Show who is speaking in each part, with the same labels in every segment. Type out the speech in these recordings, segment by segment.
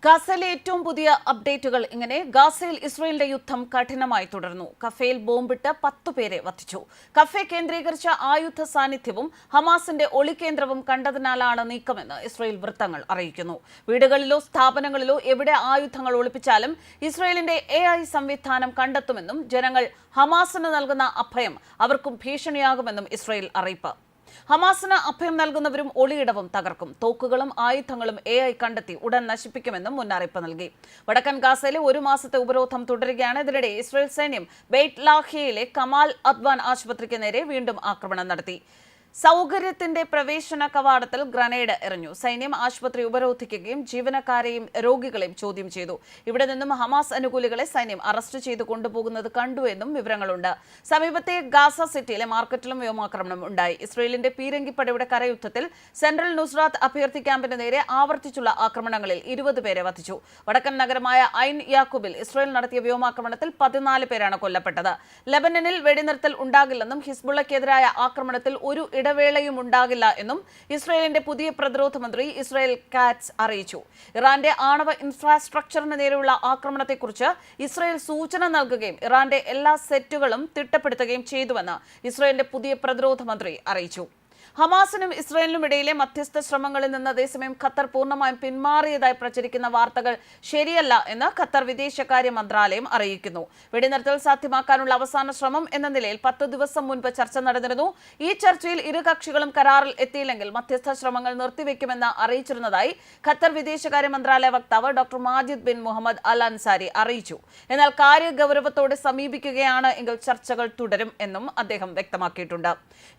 Speaker 1: ഗാസയിലെ ഏറ്റവും പുതിയ അപ്ഡേറ്റുകൾ ഇങ്ങനെ ഗാസയിൽ ഇസ്രയേലിന്റെ യുദ്ധം കഠിനമായി തുടർന്നു. കഫേയിൽ ബോംബിട്ട് പത്തു പേരെ വധിച്ചു. കഫെ കേന്ദ്രീകരിച്ച ആയുധ സാന്നിധ്യവും ഹമാസിന്റെ ഒളികേന്ദ്രവും കണ്ടതിനാലാണ് നീക്കമെന്ന് ഇസ്രയേൽ വൃത്തങ്ങൾ അറിയിക്കുന്നു. വീടുകളിലോ സ്ഥാപനങ്ങളിലോ എവിടെ ആയുധങ്ങൾ ഒളിപ്പിച്ചാലും ഇസ്രയേലിന്റെ എ സംവിധാനം കണ്ടെത്തുമെന്നും ജനങ്ങൾ ഹമാസിന് നൽകുന്ന അഭയം അവർക്കും ഭീഷണിയാകുമെന്നും ഇസ്രയേൽ അറിയിപ്പ്. ഹമാസിന് അഭയം നൽകുന്നവരും ഒളിയിടവും തകർക്കും. തോക്കുകളും ആയുധങ്ങളും എ ഐ കണ്ടെത്തി ഉടൻ നശിപ്പിക്കുമെന്നും മുന്നറിയിപ്പ് നൽകി. വടക്കൻ ഗാസയിലെ ഒരു മാസത്തെ ഉപരോധം തുടരുകയാണ്. ഇതിനിടെ ഇസ്രയേൽ സൈന്യം ബെയ്റ്റ് ലാഹിയയിലെ കമാൽ അദ്വാൻ ആശുപത്രിക്ക് നേരെ വീണ്ടും ആക്രമണം നടത്തി. സൗകര്യത്തിന്റെ പ്രവേശന കവാടത്തിൽ ഗ്രനേഡ് എറിഞ്ഞു. സൈന്യം ആശുപത്രി ഉപരോധിക്കുകയും ജീവനക്കാരെയും രോഗികളെയും ചോദ്യം ചെയ്തു. ഇവിടെ നിന്നും ഹമാസ് അനുകൂലികളെ സൈന്യം അറസ്റ്റ് ചെയ്ത് കൊണ്ടുപോകുന്നത് കണ്ടു എന്നും വിവരങ്ങളുണ്ട്. സമീപത്തെ ഗാസ സിറ്റിയിലെ മാർക്കറ്റിലും വ്യോമാക്രമണം ഉണ്ടായി. ഇസ്രയേലിന്റെ പീരങ്കിപ്പടയുടെ കരയുദ്ധത്തിൽ സെൻട്രൽ നുസ്രാത്ത് അഭ്യർത്ഥി ക്യാമ്പിന് നേരെ ആവർത്തിച്ചുള്ള ആക്രമണങ്ങളിൽ ഇരുപത് പേരെ വധിച്ചു. വടക്കൻ നഗരമായ ഐൻ യാക്കൂബിൽ ഇസ്രയേൽ നടത്തിയ വ്യോമാക്രമണത്തിൽ പതിനാല് പേരാണ് കൊല്ലപ്പെട്ടത്. ലെബനനിൽ വെടിനിർത്തൽ ഉണ്ടാകില്ലെന്നും ഹിസ്ബുള്ളക്കെതിരായ ആക്രമണത്തിൽ ഒരു ഇടവേളയും ഉണ്ടാകില്ല എന്നും ഇസ്രയേലിന്റെ പുതിയ പ്രതിരോധ മന്ത്രി ഇസ്രയേൽ കാറ്റ്സ് അറിയിച്ചു. ഇറാന്റെ ആണവ ഇൻഫ്രാസ്ട്രക്ചറിന് നേരെയുള്ള ആക്രമണത്തെക്കുറിച്ച് ഇസ്രയേൽ സൂചന നൽകുകയും ഇറാന്റെ എല്ലാ സെറ്റുകളും തിട്ടപ്പെടുത്തുകയും ചെയ്തുവെന്ന് ഇസ്രയേലിന്റെ പുതിയ പ്രതിരോധ മന്ത്രി അറിയിച്ചു. ഹമാസിനും ഇസ്രയേലിനും ഇടയിലെ മധ്യസ്ഥ ശ്രമങ്ങളിൽ നിന്ന് അതേസമയം ഖത്തർ പൂർണമായും പിന്മാറിയതായി പ്രചരിക്കുന്ന വാർത്തകൾ ശരിയല്ല എന്ന് ഖത്തർ വിദേശകാര്യ മന്ത്രാലയം അറിയിക്കുന്നു. വെടിനിർത്തൽ സാധ്യമാക്കാനുള്ള അവസാന ശ്രമം എന്ന നിലയിൽ പത്ത് ദിവസം മുൻപ് ചർച്ച നടന്നിരുന്നു. ഈ ചർച്ചയിൽ ഇരു കക്ഷികളും കരാറിൽ എത്തിയില്ലെങ്കിൽ മധ്യസ്ഥ ശ്രമങ്ങൾ നിർത്തിവെക്കുമെന്ന് അറിയിച്ചിരുന്നതായി ഖത്തർ വിദേശകാര്യ മന്ത്രാലയ വക്താവ് doctor Majid bin Muhammad Al Ansari അറിയിച്ചു. എന്നാൽ കാര്യഗൗരവത്തോടെ സമീപിക്കുകയാണ് എങ്കിൽ ചർച്ചകൾ തുടരും എന്നും അദ്ദേഹം വ്യക്തമാക്കിയിട്ടുണ്ട്.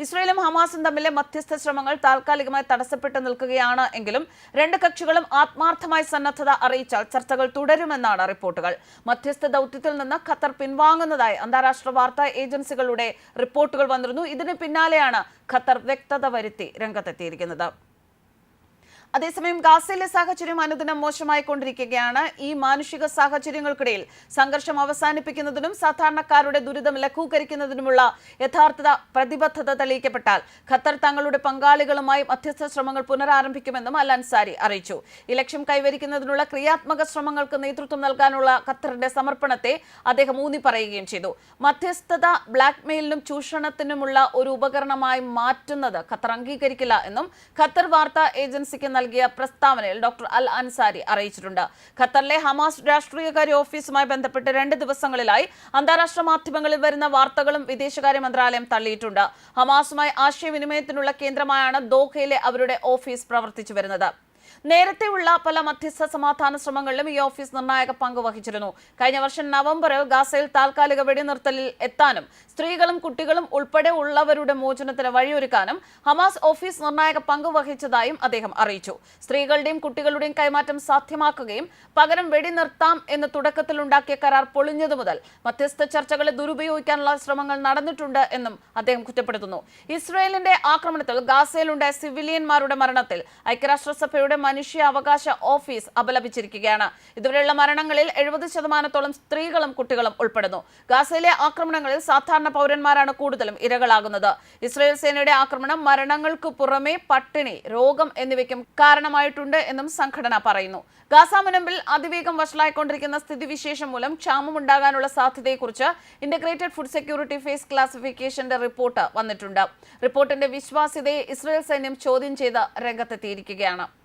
Speaker 1: ഇസ്രയേലും ഹമാസും തമ്മിലെ മധ്യസ്ഥ ശ്രമങ്ങൾ താൽക്കാലികമായി തടസ്സപ്പെട്ടു നിൽക്കുകയാണ് എങ്കിലും രണ്ട് കക്ഷികളും ആത്മാർത്ഥമായി സന്നദ്ധത അറിയിച്ചാൽ ചർച്ചകൾ തുടരുമെന്നാണ് റിപ്പോർട്ടുകൾ. മധ്യസ്ഥ ദൗത്യത്തിൽ നിന്ന് ഖത്തർ പിൻവാങ്ങുന്നതായി അന്താരാഷ്ട്ര വാർത്താ ഏജൻസികളുടെ റിപ്പോർട്ടുകൾ വന്നിരുന്നു. ഇതിന് പിന്നാലെയാണ് ഖത്തർ വ്യക്തത വരുത്തി രംഗത്തെത്തിയിരിക്കുന്നത്. അതേസമയം ഗാസയിലെ സാഹചര്യം അനുദിനം മോശമായിക്കൊണ്ടിരിക്കുകയാണ്. ഈ മാനുഷിക സാഹചര്യങ്ങൾക്കിടയിൽ സംഘർഷം അവസാനിപ്പിക്കുന്നതിനും സാധാരണക്കാരുടെ ദുരിതം ലഘൂകരിക്കുന്നതിനുമുള്ള യഥാർത്ഥ പ്രതിബദ്ധത തെളിയിക്കപ്പെട്ടാൽ ഖത്തർ തങ്ങളുടെ പങ്കാളികളുമായി മധ്യസ്ഥ ശ്രമങ്ങൾ പുനരാരംഭിക്കുമെന്നും അൽ അൻസാരി അറിയിച്ചു. ഈ ലക്ഷ്യം കൈവരിക്കുന്നതിനുള്ള ക്രിയാത്മക ശ്രമങ്ങൾക്ക് നേതൃത്വം നൽകാനുള്ള ഖത്തറിന്റെ സമർപ്പണത്തെ അദ്ദേഹം ഊന്നി പറയുകയും ചെയ്തു. മധ്യസ്ഥത ബ്ലാക്ക്മെയിലിനും ചൂഷണത്തിനുമുള്ള ഒരു ഉപകരണമായി മാറ്റുന്നത് ഖത്തർ അംഗീകരിക്കില്ല എന്നും ഖത്തർ വാർത്താ ഏജൻസിക്ക് നൽകിയ പ്രസ്താവനയിൽ ഡോക്ടർ അൽ അൻസാരി അറിയിച്ചിട്ടുണ്ട്. ഖത്തറിലെ ഹമാസ് രാഷ്ട്രീയകാര്യ ഓഫീസുമായി ബന്ധപ്പെട്ട് രണ്ട് ദിവസങ്ങളിലായി അന്താരാഷ്ട്ര മാധ്യമങ്ങളിൽ വരുന്ന വാർത്തകളും വിദേശകാര്യ മന്ത്രാലയം തള്ളിയിട്ടുണ്ട്. ഹമാസുമായി ആശയവിനിമയത്തിനുള്ള കേന്ദ്രമായാണ് ദോഹയിലെ അവരുടെ ഓഫീസ് പ്രവർത്തിച്ചു വരുന്നത്. നേരത്തെയുള്ള പല മധ്യസ്ഥ സമാധാന ശ്രമങ്ങളിലും ഈ ഓഫീസ് നിർണായക പങ്ക് വഹിച്ചിരുന്നു. കഴിഞ്ഞ വർഷം നവംബറിൽ ഗാസയിൽ താൽക്കാലിക വെടിനിർത്തലിൽ എത്താനും സ്ത്രീകളും കുട്ടികളും ഉൾപ്പെടെ ഉള്ളവരുടെ മോചനത്തിന് വഴിയൊരുക്കാനും ഹമാസ് ഓഫീസ് നിർണായക പങ്ക് വഹിച്ചതായും അദ്ദേഹം അറിയിച്ചു. സ്ത്രീകളുടെയും കുട്ടികളുടെയും കൈമാറ്റം സാധ്യമാക്കുകയും പകരം വെടിനിർത്താം എന്ന് തുടക്കത്തിൽ ഉണ്ടാക്കിയ കരാർ പൊളിഞ്ഞതു മുതൽ മധ്യസ്ഥ ചർച്ചകളെ ദുരുപയോഗിക്കാനുള്ള ശ്രമങ്ങൾ നടന്നിട്ടുണ്ട് എന്നും അദ്ദേഹം കുറ്റപ്പെടുത്തുന്നു. ഇസ്രയേലിന്റെ ആക്രമണത്തിൽ ഗാസയിലുണ്ടായ സിവിലിയന്മാരുടെ മരണത്തിൽ ഐക്യരാഷ്ട്രസഭയുടെ മനുഷ്യാവകാശ ഓഫീസ് അപലപിച്ചിരിക്കുകയാണ്. ഇതുവരെയുള്ള മരണങ്ങളിൽ എഴുപത് ശതമാനത്തോളം സ്ത്രീകളും കുട്ടികളും ഉൾപ്പെടുന്നു. ഗാസയിലെ ആക്രമണങ്ങളിൽ സാധാരണ പൗരന്മാരാണ് കൂടുതലും ഇരകളാകുന്നത്. ഇസ്രയേൽ സേനയുടെ ആക്രമണം മരണങ്ങൾക്ക് പുറമെ പട്ടിണി രോഗം എന്നിവയ്ക്കും കാരണമായിട്ടുണ്ട് എന്നും സംഘടന പറയുന്നു. ഗാസ മുനമ്പിൽ അതിവേഗം വഷളായിക്കൊണ്ടിരിക്കുന്ന സ്ഥിതിവിശേഷം മൂലം ക്ഷാമമുണ്ടാകാനുള്ള സാധ്യതയെക്കുറിച്ച് ഇന്റഗ്രേറ്റഡ് ഫുഡ് സെക്യൂരിറ്റി ഫേസ് ക്ലാസിഫിക്കേഷന്റെ റിപ്പോർട്ട് വന്നിട്ടുണ്ട്. റിപ്പോർട്ടിന്റെ വിശ്വാസ്യതയെ ഇസ്രയേൽ സൈന്യം ചോദ്യം ചെയ്ത് രംഗത്തെത്തിയിരിക്കുകയാണ്.